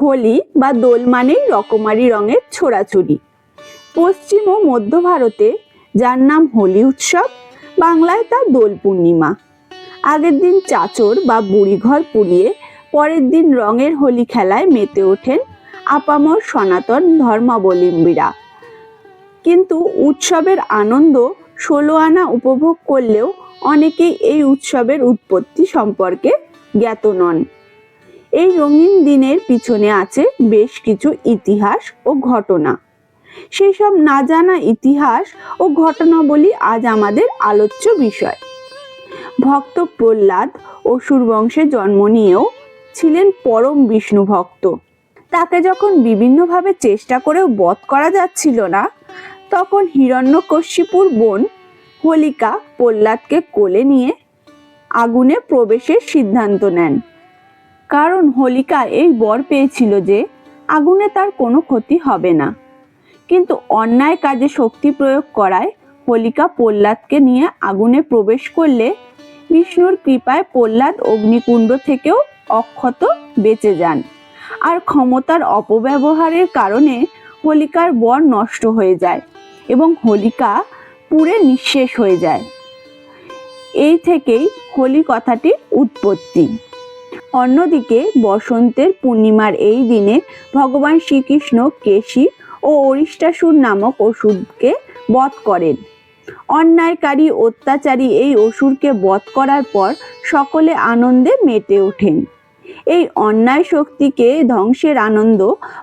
হোলি বা দোল মানেই রকমারি রঙের ছোড়াছুড়ি পশ্চিম ও মধ্য ভারতে যার নাম হোলি উৎসব, বাংলায় তা দোল পূর্ণিমা। আগের দিন চাচর বা বুড়িঘর পুড়িয়ে পরের দিন রঙের হোলি খেলায় মেতে ওঠেন আপামর সনাতন ধর্মাবলম্বীরা। কিন্তু উৎসবের আনন্দ ষোলো আনা উপভোগ করলেও অনেকেই এই উৎসবের উৎপত্তি সম্পর্কে জ্ঞাত নন। এই রঙিন দিনের পিছনে আছে বেশ কিছু ইতিহাস ও ঘটনা। সেই সব না জানা ইতিহাস ও ঘটনাবলী আজ আমাদের আলোচ্য বিষয়। ভক্ত প্রহ্লাদ অসুর বংশে জন্ম নিয়েও ছিলেন পরম বিষ্ণু ভক্ত। তাকে যখন বিভিন্নভাবে চেষ্টা করেও বধ করা যাচ্ছিল না, তখন হিরণ্যকশিপুর বোন হোলিকা প্রহ্লাদকে কোলে নিয়ে আগুনে প্রবেশের সিদ্ধান্ত নেন। কারণ হোলিকা এই বর পেয়েছিল যে আগুনে তার কোনো ক্ষতি হবে না। কিন্তু অন্যায় কাজে শক্তি প্রয়োগ করায় হোলিকা প্রহ্লাদকে নিয়ে আগুনে প্রবেশ করলে বিষ্ণুর কৃপায় প্রহ্লাদ অগ্নিকুণ্ড থেকেও অক্ষত বেঁচে যান। আর ক্ষমতার অপব্যবহারের কারণে হোলিকার বর নষ্ট হয়ে যায় এবং হোলিকা পুড়ে নিঃশেষ হয়ে যায়। এই থেকেই হোলি কথাটির উৎপত্তি। অন্যদিকে বসন্তের পূর্ণিমার এই দিনে ভগবান শ্রীকৃষ্ণ কেশী ও অরিষ্টাসুর নামক অসুরকে বধ করেন। অন্যায়কারী অত্যাচারী এই অসুরকে বধ করার পর সকলে আনন্দে মেতে ওঠেন। এই অন্যায় শক্তিকে ধ্বংসের আনন্দ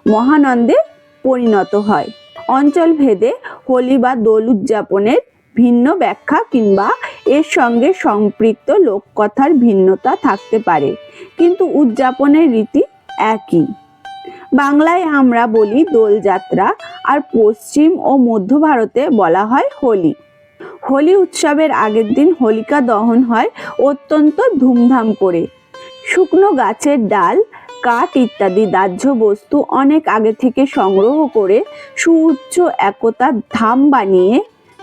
মহানন্দে পরিণত হয়। অঞ্চল ভেদে হোলি বা দোল উদযাপনের ভিন্ন ব্যাখ্যা কিংবা এর সঙ্গে সম্পৃক্ত লোককথার ভিন্নতা থাকতে পারে, কিন্তু উদযাপনের রীতি একই। বাংলায় আমরা বলি দোলযাত্রা আর পশ্চিম ও মধ্য ভারতে বলা হয় হোলি। হোলি উৎসবের আগের দিন হোলিকা দহন হয় অত্যন্ত ধুমধাম করে। শুকনো গাছের ডাল, কাঠ ইত্যাদি দাহ্য বস্তু অনেক আগে থেকে সংগ্রহ করে সুউচ্চ একতার ধাম বানিয়ে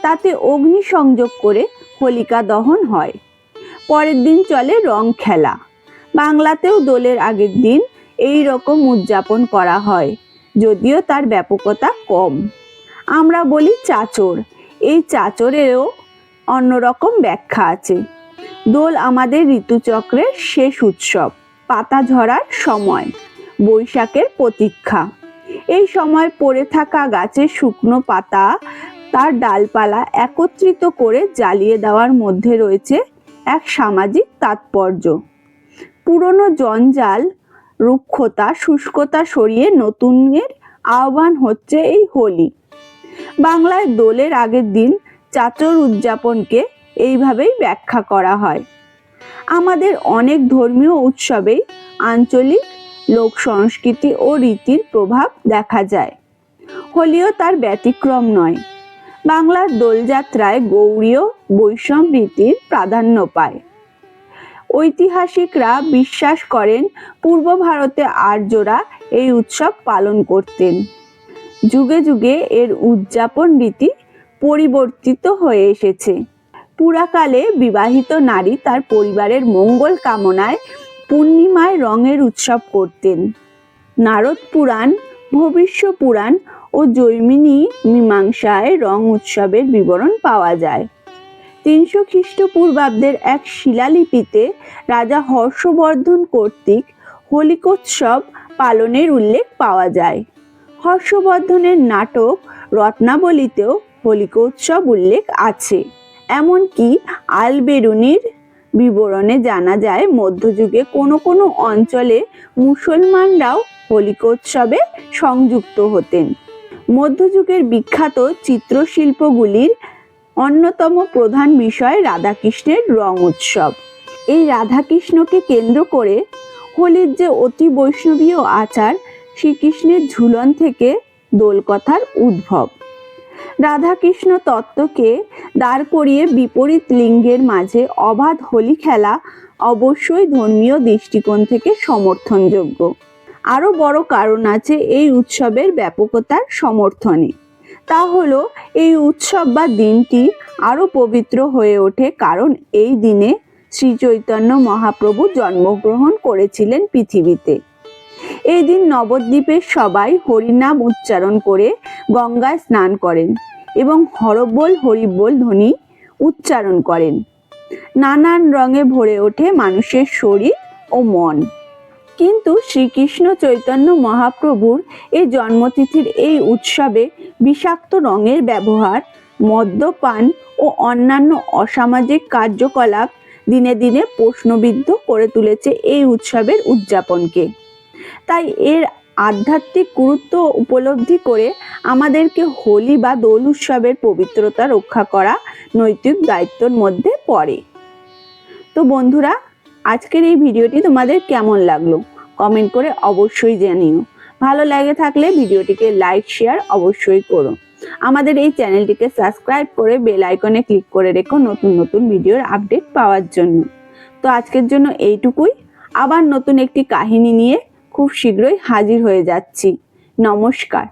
তাতে অগ্নি সংযোগ করে হোলিকা দহন হয়। পরের দিন চলে রং খেলা। বাংলাতেও দোলের আগের দিন এই রকম উদযাপন করা হয়, যদিও তার ব্যাপকতা কম। আমরা বলি চাচর। এই চাচরেরও অন্যরকম ব্যাখ্যা আছে। দোল আমাদের ঋতুচক্রের শেষ উৎসব, পাতা ঝরার সময়, বৈশাখের প্রতীক্ষা। এই সময় পড়ে থাকা গাছের শুকনো পাতা তার ডালপালা একত্রিত করে জ্বালিয়ে দেওয়ার মধ্যে রয়েছে এক সামাজিক তাৎপর্য। পুরনো জঞ্জাল রুক্ষতা, শুষ্কতা সরিয়ে নতুনের আহ্বান হচ্ছে এই হোলি। বাংলায় দোলের আগের দিন চাচর উদযাপনকে এইভাবেই ব্যাখ্যা করা হয়। আমাদের অনেক ধর্মীয় উৎসবেই আঞ্চলিক লোক সংস্কৃতি ও রীতির প্রভাব দেখা যায়। হোলিও তার ব্যতিক্রম নয়। বাংলার দোলযাত্রায় গৌড়ীয় বৈষ্ণব রীতির প্রাধান্য পায়। ঐতিহাসিকরা বিশ্বাস করেন, পূর্ব ভারতে আর্যরা এই উৎসব পালন করতেন। যুগে যুগে এর উদযাপন রীতি পরিবর্তিত হয়ে এসেছে। পুরাকালে বিবাহিত নারী তার পরিবারের মঙ্গল কামনায় পূর্ণিমায় রঙের উৎসব করতেন। নারদ পুরাণ, ভবিষ্য পুরাণ ও জৈমিনী মীমাংসায় রং উৎসবের বিবরণ পাওয়া যায়। তিনশো খ্রিস্টপূর্বাব্দের এক শিলালিপিতে রাজা হর্ষবর্ধন কর্তৃক হোলিকোৎসব পালনের উল্লেখ পাওয়া যায়। হর্ষবর্ধনের নাটক রত্নাবলীতেও হোলিকোৎসব উল্লেখ আছে। এমনকি আলবেরুনির বিবরণে জানা যায়, মধ্যযুগে কোনো কোনো অঞ্চলে মুসলমানরাও হোলিকোৎসবে সংযুক্ত হতেন। মধ্যযুগের বিখ্যাত চিত্রশিল্পগুলির অন্যতম প্রধান বিষয় রাধাকৃষ্ণের রং উৎসব। এই রাধাকৃষ্ণকে কেন্দ্র করে হোলির যে অতি বৈষ্ণবীয় আচার, শ্রীকৃষ্ণের ঝুলন থেকে দোলকথার উদ্ভব। রাধাকৃষ্ণ তত্ত্বকে দাঁড় করিয়ে বিপরীত লিঙ্গের মাঝে অবাধ হোলি খেলা অবশ্যই ধর্মীয় দৃষ্টিকোণ থেকে সমর্থনযোগ্য। আরও বড় কারণ আছে এই উৎসবের ব্যাপকতার সমর্থনে। তা হলো, এই উৎসব বা দিনটি আরও পবিত্র হয়ে ওঠে কারণ এই দিনে শ্রী চৈতন্য মহাপ্রভু জন্মগ্রহণ করেছিলেন পৃথিবীতে। এই দিন নবদ্বীপের সবাই হরিনাম উচ্চারণ করে গঙ্গায় স্নান করেন এবং হরবোল, হরিবোল ধ্বনি উচ্চারণ করেন। নানান রঙে ভরে ওঠে মানুষের শরীর ও মন। কিন্তু শ্রীকৃষ্ণ চৈতন্য মহাপ্রভুর এই জন্মতিথির এই উৎসবে বিষাক্ত রঙের ব্যবহার, মদ্যপান ও অন্যান্য অসামাজিক কার্যকলাপ দিনে দিনে প্রশ্নবিদ্ধ করে তুলেছে এই উৎসবের উদযাপনকে। তাই এর আধ্যাত্মিক গুরুত্ব উপলব্ধি করে আমাদেরকে হোলি বা দোল উৎসবের পবিত্রতা রক্ষা করা নৈতিক দায়িত্বর মধ্যে পড়ে। তো বন্ধুরা, আজকের এই ভিডিওটি তোমাদের কেমন লাগল? কমেন্ট করে অবশ্যই জানিও। ভালো লাগে থাকলে ভিডিওটিকে লাইক শেয়ার অবশ্যই করো। আমাদের এই চ্যানেলটিকে সাবস্ক্রাইব করে বেল আইকনে ক্লিক করে রেখো নতুন নতুন ভিডিওর আপডেট পাওয়ার জন্য। তো আজকের জন্য এইটুকুই। আবার নতুন একটি কাহিনী নিয়ে খুব শীঘ্রই হাজির হয়ে যাচ্ছি। নমস্কার।